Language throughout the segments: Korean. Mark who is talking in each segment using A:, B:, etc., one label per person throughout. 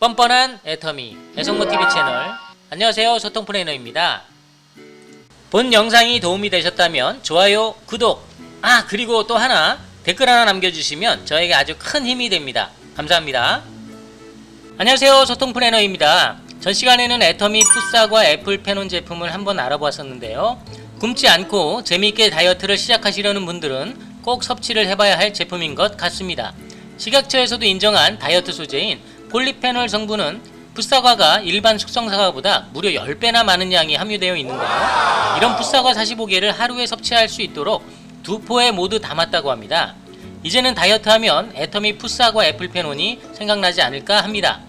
A: 뻔뻔한 애터미 애성모 TV 채널 안녕하세요 소통 플래너입니다. 본 영상이 도움이 되셨다면 좋아요, 구독, 아 그리고 또 하나 댓글 하나 남겨주시면 저에게 아주 큰 힘이 됩니다. 감사합니다. 안녕하세요 소통 플래너입니다. 전 시간에는 애터미 풋사과 애플 페논 제품을 한번 알아보았었는데요. 굶지 않고 재미있게 다이어트를 시작하시려는 분들은 꼭 섭취를 해봐야 할 제품인 것 같습니다. 식약처에서도 인정한 다이어트 소재인 폴리페놀 성분은 풋사과가 일반 숙성사과보다 무려 10배나 많은 양이 함유되어 있는데요. 이런 풋사과 45개를 하루에 섭취할 수 있도록 두 포에 모두 담았다고 합니다. 이제는 다이어트 하면 애터미 풋사과 애플페논이 생각나지 않을까 합니다.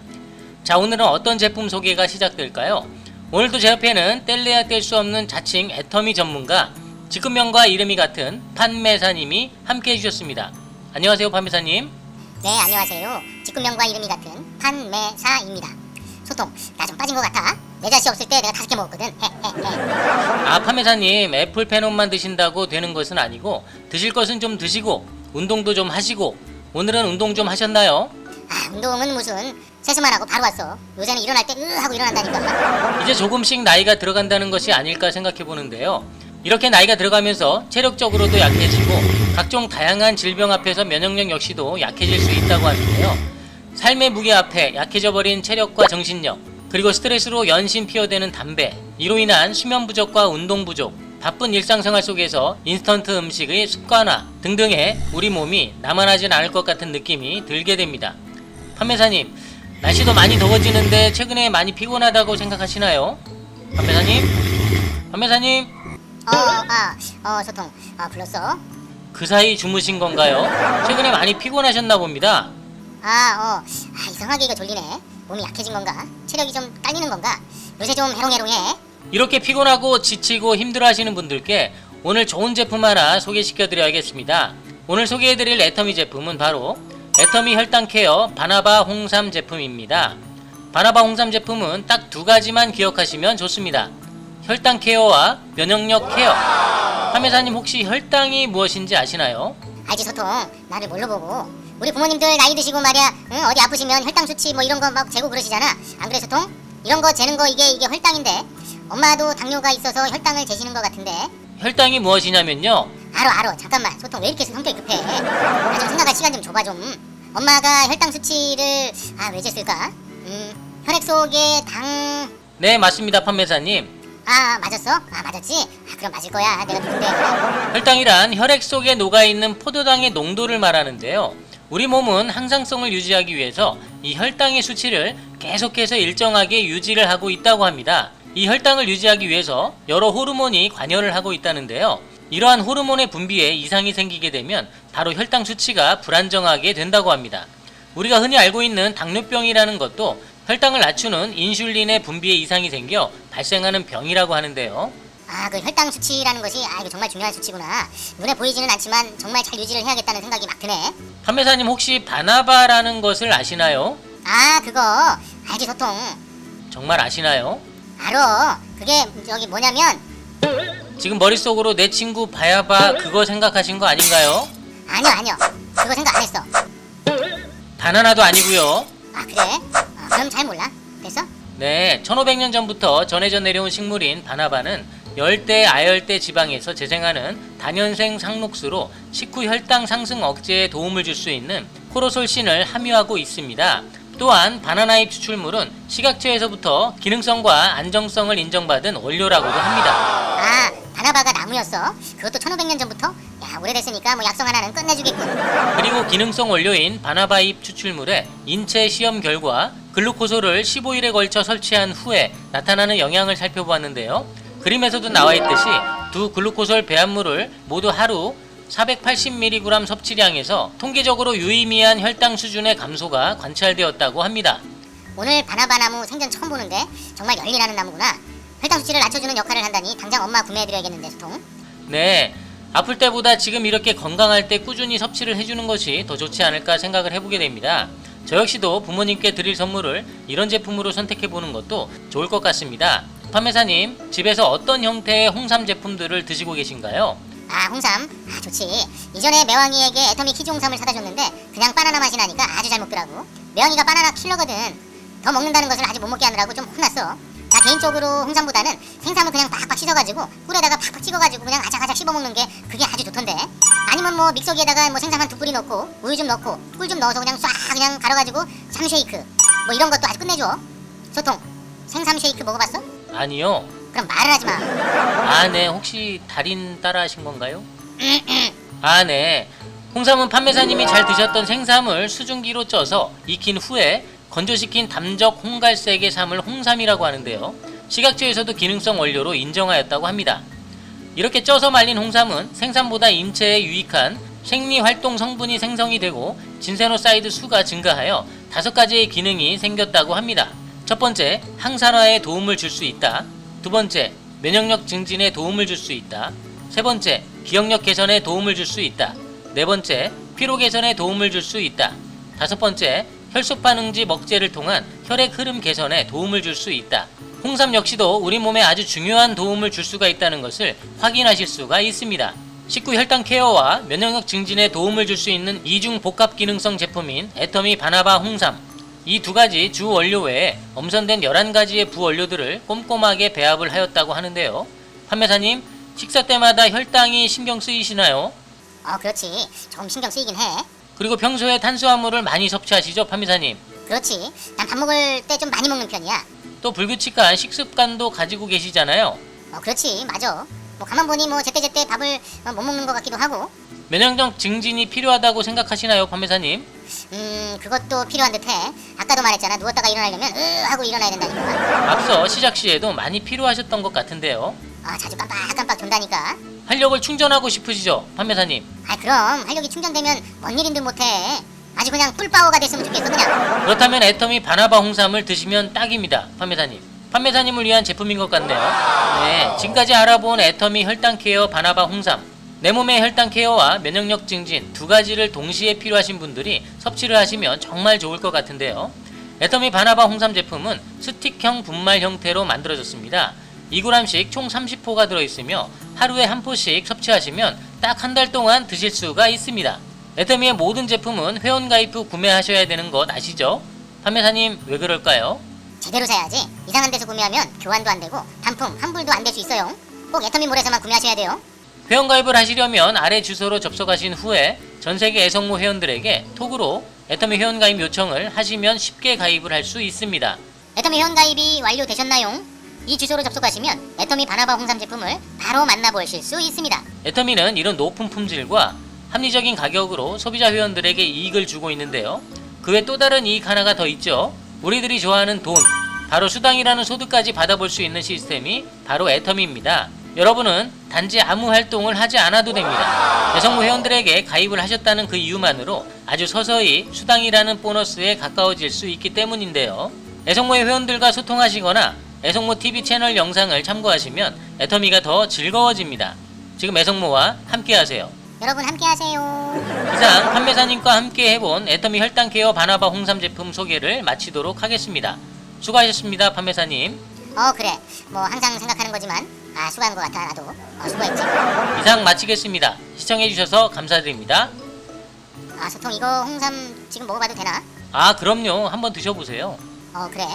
A: 자 오늘은 어떤 제품 소개가 시작될까요? 오늘도 제 옆에는 뗄래야 뗄 수 없는 자칭 애터미 전문가 직급명과 이름이 같은 판매사님이 함께 해주셨습니다. 안녕하세요 판매사님.
B: 네, 안녕하세요. 직급명과 이름이 같은 판매사입니다. 소통, 나 좀 빠진 것 같아. 내 자식 없을 때 내가 다섯 개 먹었거든.
A: 아 판매사님 애플페논만 드신다고 되는 것은 아니고 드실 것은 좀 드시고 운동도 좀 하시고 오늘은 운동 좀 하셨나요?
B: 아, 운동은 무슨 세수만 하고 바로 왔어. 요새는 일어날 때 으 하고 일어난다니까.
A: 이제 조금씩 나이가 들어간다는 것이 아닐까 생각해 보는데요. 이렇게 나이가 들어가면서 체력적으로도 약해지고 각종 다양한 질병 앞에서 면역력 역시도 약해질 수 있다고 하는데요. 삶의 무게 앞에 약해져 버린 체력과 정신력, 그리고 스트레스로 연신 피어대는 담배, 이로 인한 수면 부족과 운동 부족, 바쁜 일상생활 속에서 인스턴트 음식의 습관화 등등에 우리 몸이 남아나진 않을 것 같은 느낌이 들게 됩니다. 판매사님, 날씨도 많이 더워지는데 최근에 많이 피곤하다고 생각하시나요? 판매사님? 판매사님?
B: 어, 어, 아, 어, 소통. 어, 불렀어.
A: 그 사이 주무신 건가요? 최근에 많이 피곤하셨나 봅니다.
B: 아, 어, 아, 이상하게 이거 졸리네. 몸이 약해진 건가? 체력이 좀 딸리는 건가? 요새 좀 해롱해롱해.
A: 이렇게 피곤하고 지치고 힘들어 하시는 분들께 오늘 좋은 제품 하나 소개시켜 드려야겠습니다. 오늘 소개해 드릴 애터미 제품은 바로 애터미 혈당 케어 바나바 홍삼 제품입니다. 바나바 홍삼 제품은 딱 두 가지만 기억하시면 좋습니다. 혈당 케어와 면역력 케어. 판매사님 혹시 혈당이 무엇인지 아시나요?
B: 알지, 소통. 나를 뭘로 보고. 우리 부모님들 나이 드시고 말이야. 응, 어디 아프시면 혈당 수치 뭐 이런 거 막 재고 그러시잖아. 안 그래, 소통? 이런 거 재는 거 이게 이게 혈당인데. 엄마도 당뇨가 있어서 혈당을 재시는 것 같은데.
A: 혈당이 무엇이냐면요.
B: 알어 알어 잠깐만 소통 왜 이렇게 성격이 급해 나 좀 생각할 시간 좀 줘봐 좀 엄마가 혈당 수치를 아 왜 쟀을까 음 혈액 속에 당아
A: 네, 맞습니다, 판매사님.
B: 맞았어 아 맞았지 아 그럼 맞을 거야 내가 누군데
A: 혈당이란 혈액 속에 녹아있는 포도당의 농도를 말하는데요. 우리 몸은 항상성을 유지하기 위해서 이 혈당의 수치를 계속해서 일정하게 유지를 하고 있다고 합니다. 이 혈당을 유지하기 위해서 여러 호르몬이 관여를 하고 있다는데요. 이러한 호르몬의 분비에 이상이 생기게 되면 바로 혈당 수치가 불안정하게 된다고 합니다. 우리가 흔히 알고 있는 당뇨병이라는 것도 혈당을 낮추는 인슐린의 분비에 이상이 생겨 발생하는 병이라고 하는데요.
B: 아 그 혈당 수치라는 것이 아 이거 정말 중요한 수치구나. 눈에 보이지는 않지만 정말 잘 유지를 해야겠다는 생각이 막 드네.
A: 판매사님 혹시 바나바라는 것을 아시나요?
B: 아 그거 알지 소통?
A: 정말 아시나요?
B: 알어. 그게 저기 뭐냐면
A: 지금 머릿속으로 내 친구 바야바 그거 생각하신 거 아닌가요?
B: 아니요 아니요. 그거 생각 안 했어.
A: 바나나도 아니고요.
B: 아 그래? 아, 그럼 잘 몰라. 됐어?
A: 네, 1500년 전부터 전해져 내려온 식물인 바나바는 열대, 아열대 지방에서 재생하는 단연생 상록수로 식후 혈당 상승 억제에 도움을 줄 수 있는 코로솔신을 함유하고 있습니다. 또한 바나나잎 추출물은 식약처에서부터 기능성과 안정성을 인정받은 원료라고도 합니다.
B: 아, 바나바가 나무였어? 그것도 1500년 전부터? 야, 오래됐으니까 뭐 약성 하나는 끝내주겠군.
A: 그리고 기능성 원료인 바나바잎 추출물에 인체 시험 결과 글루코솔을 15일에 걸쳐 설치한 후에 나타나는 영향을 살펴보았는데요. 그림에서도 나와 있듯이 두 글루코솔 배합물을 모두 하루 480mg 섭취량에서 통계적으로 유의미한 혈당 수준의 감소가 관찰되었다고 합니다.
B: 오늘 바나바 나무 생전 처음 보는데 정말 열리나는 나무구나. 혈당 수치를 낮춰주는 역할을 한다니 당장 엄마 구매해드려야겠는데 소통.
A: 네. 아플 때보다 지금 이렇게 건강할 때 꾸준히 섭취를 해주는 것이 더 좋지 않을까 생각을 해보게 됩니다. 저 역시도 부모님께 드릴 선물을 이런 제품으로 선택해보는 것도 좋을 것 같습니다. 판매사님, 집에서 어떤 형태의 홍삼 제품들을 드시고 계신가요?
B: 아, 홍삼. 아, 좋지. 이전에 매왕이에게 애터미 키즈 홍삼을 사다 줬는데 그냥 바나나 맛이 나니까 아주 잘 먹더라고. 매왕이가 바나나 킬러거든. 더 먹는다는 것을 아주 못 먹게 하느라고 좀 혼났어. 나 개인적으로 홍삼보다는 생삼을 그냥 팍팍 씻어가지고 꿀에다가 팍팍 찍어가지고 그냥 아작아작 씹어먹는 게 그게 아주 좋던데. 아니면 뭐 믹서기에다가 뭐 생삼 한 두 뿌리 넣고 우유 좀 넣고 꿀 좀 넣어서 그냥 쏴 그냥 갈아가지고 삼 쉐이크 뭐 이런 것도 아주 끝내줘. 소통. 생삼 쉐이크 먹어봤어?
A: 아니요.
B: 그럼 말을 하지 마.
A: 아, 네. 혹시 달인 따라 하신 건가요? 아, 네. 홍삼은 판매사님이 잘 드셨던 생삼을 수증기로 쪄서 익힌 후에 건조시킨 담적 홍갈색의 삼을 홍삼이라고 하는데요. 식약처에서도 기능성 원료로 인정하였다고 합니다. 이렇게 쪄서 말린 홍삼은 생삼보다 인체에 유익한 생리 활동 성분이 생성이 되고 진세노사이드 수가 증가하여 다섯 가지의 기능이 생겼다고 합니다. 첫 번째, 항산화에 도움을 줄 수 있다. 두 번째, 면역력 증진에 도움을 줄 수 있다. 세 번째, 기억력 개선에 도움을 줄 수 있다. 네 번째, 피로 개선에 도움을 줄 수 있다. 다섯 번째, 혈소 반응지 먹제를 통한 혈액 흐름 개선에 도움을 줄 수 있다. 홍삼 역시도 우리 몸에 아주 중요한 도움을 줄 수가 있다는 것을 확인하실 수가 있습니다. 식구 혈당 케어와 면역력 증진에 도움을 줄 수 있는 이중 복합 기능성 제품인 애터미 바나바 홍삼. 이 두 가지 주 원료 외에 엄선된 11가지의 부원료들을 꼼꼼하게 배합을 하였다고 하는데요. 판매사님, 식사 때마다 혈당이 신경 쓰이시나요?
B: 어 그렇지. 조금 신경 쓰이긴 해.
A: 그리고 평소에 탄수화물을 많이 섭취하시죠, 판매사님?
B: 그렇지. 난 밥 먹을 때 좀 많이 먹는 편이야.
A: 또 불규칙한 식습관도 가지고 계시잖아요.
B: 어 그렇지. 맞아. 뭐 가만 보니 뭐 제때제때 밥을 어, 못 먹는 것 같기도 하고.
A: 면역력 증진이 필요하다고 생각하시나요, 판매사님?
B: 음 그것도 필요한 듯해. 아까도 말했잖아. 누웠다가 일어나려면 으 하고 일어나야 된다니까.
A: 앞서 시작 시에도 많이 필요하셨던 것 같은데요.
B: 아 자주 깜빡깜빡 돈다니까.
A: 활력을 충전하고 싶으시죠, 판매사님?
B: 아 그럼 활력이 충전되면 뭔 일인들 못해. 아주 그냥 꿀파워가 됐으면 좋겠어 그냥.
A: 그렇다면 애터미 바나바 홍삼을 드시면 딱입니다, 판매사님. 판매사님을 위한 제품인 것 같네요. 네, 지금까지 알아본 애터미 혈당 케어 바나바 홍삼. 내 몸의 혈당 케어와 면역력 증진 두 가지를 동시에 필요하신 분들이 섭취를 하시면 정말 좋을 것 같은데요. 애터미 바나바 홍삼 제품은 스틱형 분말 형태로 만들어졌습니다. 2g씩 총 30포가 들어있으며 하루에 한 포씩 섭취하시면 딱 한 달 동안 드실 수가 있습니다. 애터미의 모든 제품은 회원 가입 후 구매하셔야 되는 것 아시죠? 판매사님 왜 그럴까요?
B: 제대로 사야지. 이상한 데서 구매하면 교환도 안 되고 단품 환불도 안 될 수 있어요. 꼭 애터미몰에서만 구매하셔야 돼요.
A: 회원가입을 하시려면 아래 주소로 접속하신 후에 전 세계 애성모 회원들에게 톡으로 애터미 회원가입 요청을 하시면 쉽게 가입을 할 수 있습니다.
B: 애터미 회원가입이 완료되셨나요? 이 주소로 접속하시면 애터미 바나바 홍삼 제품을 바로 만나보실 수 있습니다.
A: 애터미는 이런 높은 품질과 합리적인 가격으로 소비자 회원들에게 이익을 주고 있는데요. 그 외 또 다른 이익 하나가 더 있죠. 우리들이 좋아하는 돈, 바로 수당이라는 소득까지 받아볼 수 있는 시스템이 바로 애터미입니다. 여러분은 단지 아무 활동을 하지 않아도 됩니다. 여성부 회원들에게 가입을 하셨다는 그 이유만으로 아주 서서히 수당이라는 보너스에 가까워질 수 있기 때문인데요. 애성모의 회원들과 소통하시거나 애성모 TV 채널 영상을 참고하시면 애터미가 더 즐거워집니다. 지금 애성모와 함께하세요.
B: 여러분 함께하세요.
A: 이상 판매사님과 함께 해본 애터미 혈당 케어 바나바 홍삼 제품 소개를 마치도록 하겠습니다. 수고하셨습니다, 판매사님.
B: 어 그래. 뭐 항상 생각하는 거지만 아 수고한 것 같아 나도. 어, 수고했지.
A: 이상 마치겠습니다. 시청해주셔서 감사드립니다.
B: 아 소통 이거 홍삼 지금 먹어봐도 되나?
A: 아, 그럼요. 한번 드셔보세요.
B: 어 그래.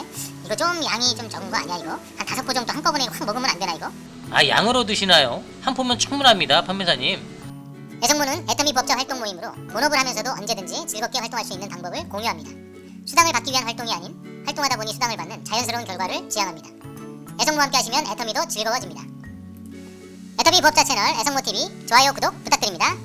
B: 이거 좀 양이 좀 적은 거 아니야 이거? 한 다섯 포 정도 한꺼번에 확 먹으면 안 되나 이거?
A: 아, 양으로 드시나요? 한 포면 충분합니다, 판매사님.
B: 애성모는 애터미 법정 활동 모임으로 본업을 하면서도 언제든지 즐겁게 활동할 수 있는 방법을 공유합니다. 수당을 받기 위한 활동이 아닌 활동하다 보니 수당을 받는 자연스러운 결과를 지향합니다. 애성모와 함께 하시면 애터미도 즐거워집니다. 애터미 법자 채널 애성모 TV 좋아요 구독 부탁드립니다.